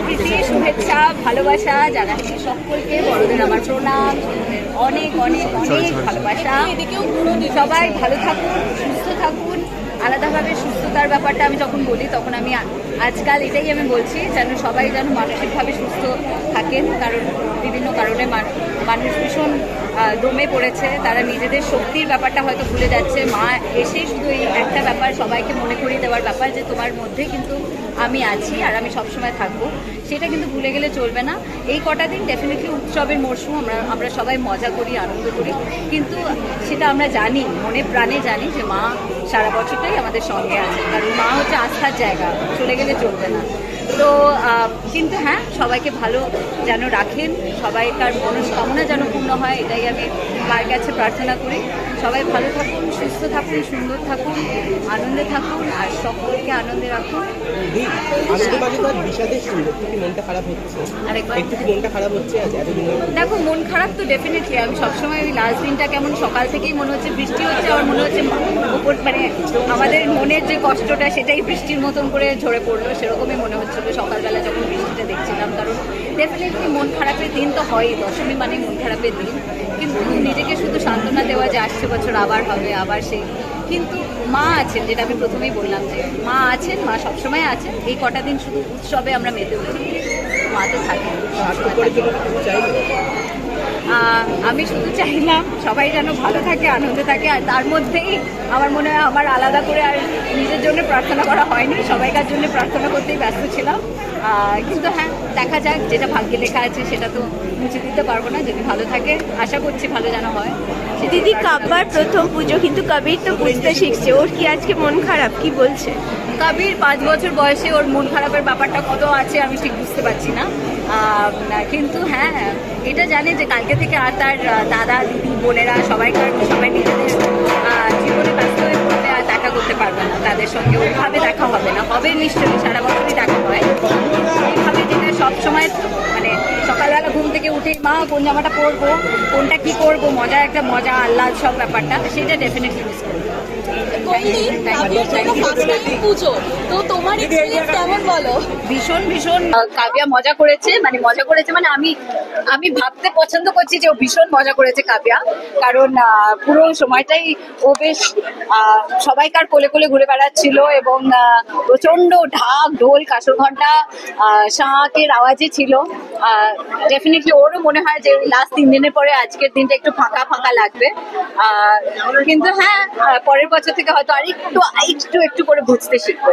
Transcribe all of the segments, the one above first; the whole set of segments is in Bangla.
প্রীতি শুভেচ্ছা ভালোবাসা জানাচ্ছি সকলকে। বড়দের আমার প্রণাম অনেক অনেক অনেক ভালোবাসা। সবাই ভালো থাকুন সুস্থ থাকুন। আলাদাভাবে সুস্থতার ব্যাপারটা আমি যখন বলি তখন আমি আজকাল এটাই আমি বলছি যেন সবাই যেন মানসিকভাবে সুস্থ থাকেন কারণ বিভিন্ন কারণে মান- মানুষ ভীষণ দমে পড়েছে। তারা নিজেদের শক্তির ব্যাপারটা হয়তো ভুলে যাচ্ছে। মা এসেই শুধু এই একটা ব্যাপার সবাইকে মনে করিয়ে দেওয়ার ব্যাপার যে, তোমার মধ্যে কিন্তু আমি আছি আর আমি সবসময় থাকব। সেটা কিন্তু ভুলে গেলে চলবে না। এই কটা দিন ডেফিনেটলি উৎসবের মরশুম, আমরা আমরা সবাই মজা করি, আনন্দ করি। কিন্তু সেটা আমরা জানি, মনে প্রাণে জানি যে, মা সারা বছরটাই আমাদের সঙ্গে আছে। কারণ মা হচ্ছে আস্থার জায়গা, চলে গেলে চলবে না। তো কিন্তু হ্যাঁ সবাইকে ভালো যেন রাখেন সবাইকার মনস্কামনা যেন পূর্ণ হয় এটাই আমি মার কাছে প্রার্থনা করি। সবাই ভালো থাকুন সুস্থ থাকুন সুন্দর থাকুন আনন্দে থাকুন আর সকলকে আনন্দে রাখুন। হচ্ছে? হচ্ছে? দেখো মন খারাপ তো ডেফিনেটলি আমি সবসময় ওই লাস্ট দিনটা কেমন সকাল থেকেই মনে হচ্ছে বৃষ্টি হচ্ছে আমার মনে হচ্ছে মানে আমাদের মনের যে কষ্টটা সেটাই বৃষ্টির মতন করে ঝরে পড়ল সেরকমই মনে হচ্ছিল সকালবেলা যখন বৃষ্টিটা দেখছিলাম কারণ ডেফিনেটলি মন খারাপের দিন তো হয় দশমী মানে মন খারাপের দিন। কিন্তু নিজেকে শুধু সান্ত্বনা দেওয়া যে আসছে বছর আবার হবে আবার সেই। কিন্তু মা আছেন যেটা আমি প্রথমেই বললাম যে মা আছেন মা সবসময় আছেন এই কটা দিন শুধু উৎসবে আমরা মেতে উঠি মা তো থাকেন আমি শুধু চাইলাম সবাই যেন ভালো থাকে আনন্দে থাকে আর তার মধ্যেই আমার মনে হয় আমার আলাদা করে আর নিজের জন্য প্রার্থনা করা হয়নি সবাইকার জন্য প্রার্থনা করতেই ব্যস্ত ছিলাম। কিন্তু হ্যাঁ দেখা যাক যেটা ভাগ্যে লেখা আছে সেটা তো মুছে দিতে পারব না যদি ভালো থাকে আশা করছি ভালো যেন হয়। দিদি কাব্বার প্রথম পুজো কিন্তু কবির তো বুঝতে শিখছে ওর কি আজকে মন খারাপ কি বলছে? কবির পাঁচ বছর বয়সে ওর মন খারাপের ব্যাপারটা কত আছে আমি ঠিক বুঝতে পারছি না। কিন্তু হ্যাঁ এটা জানে যে কালকে থেকে আর তার দাদা, দিদি, বোনেরা, সবাইকার, সবাই নিজেদের জীবনে ব্যস্ত হয়ে পড়তে আর দেখা করতে পারবে না। তাদের সঙ্গে ওইভাবে দেখা হবে না। হবে নিশ্চয়ই, সারা বছরই দেখা হয়। এইভাবে যেটা সবসময় ঘুম থেকে উঠে মা কোন জামাটা পরবো? কোনটা কি করব মজা একটা মজা আহ্লাদ সব ব্যাপারটা সেটা ডেফিনেটলি মিস করব ভীষণ ভীষণ কাব্যা মজা করেছে মানে মজা করেছে মানে আমি আমি ভাবতে পছন্দ করছি যে ও ভীষণ মজা করেছে কাব্যা। কারণ পুরো সময়টাই ও বেশ আহ, সবাইকার কোলে কোলে ঘুরে বেড়াচ্ছিল এবং আহ, প্রচণ্ড ঢাক ঢোল কাসর ঘণ্টা আহ, শাঁখের আওয়াজে ছিল। ডেফিনেটলি ওরও মনে হয় যে লাস্ট তিন দিনের পরে আজকের দিনটা একটু ফাঁকা ফাঁকা লাগবে। কিন্তু হ্যাঁ পরের বছর থেকে হয়তো আর একটু একটু একটু করে বুঝতে শিখবে।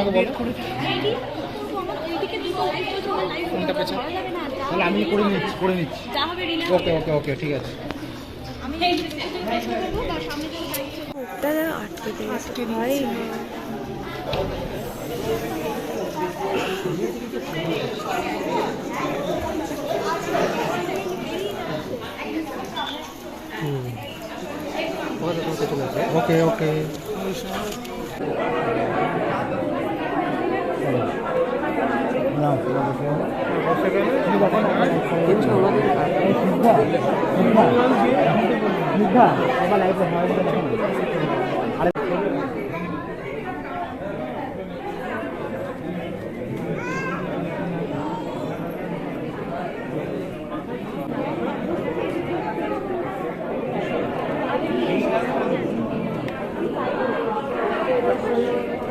আমাকে বলো। কোনটা পেছন। তাহলে আমি করে নিচ্ছি করে নিচ্ছি। ওকে ওকে ওকে ঠিক আছে। দাদা আটকে দিয়েছে। ভাই ওকে ওকে। না Thank you.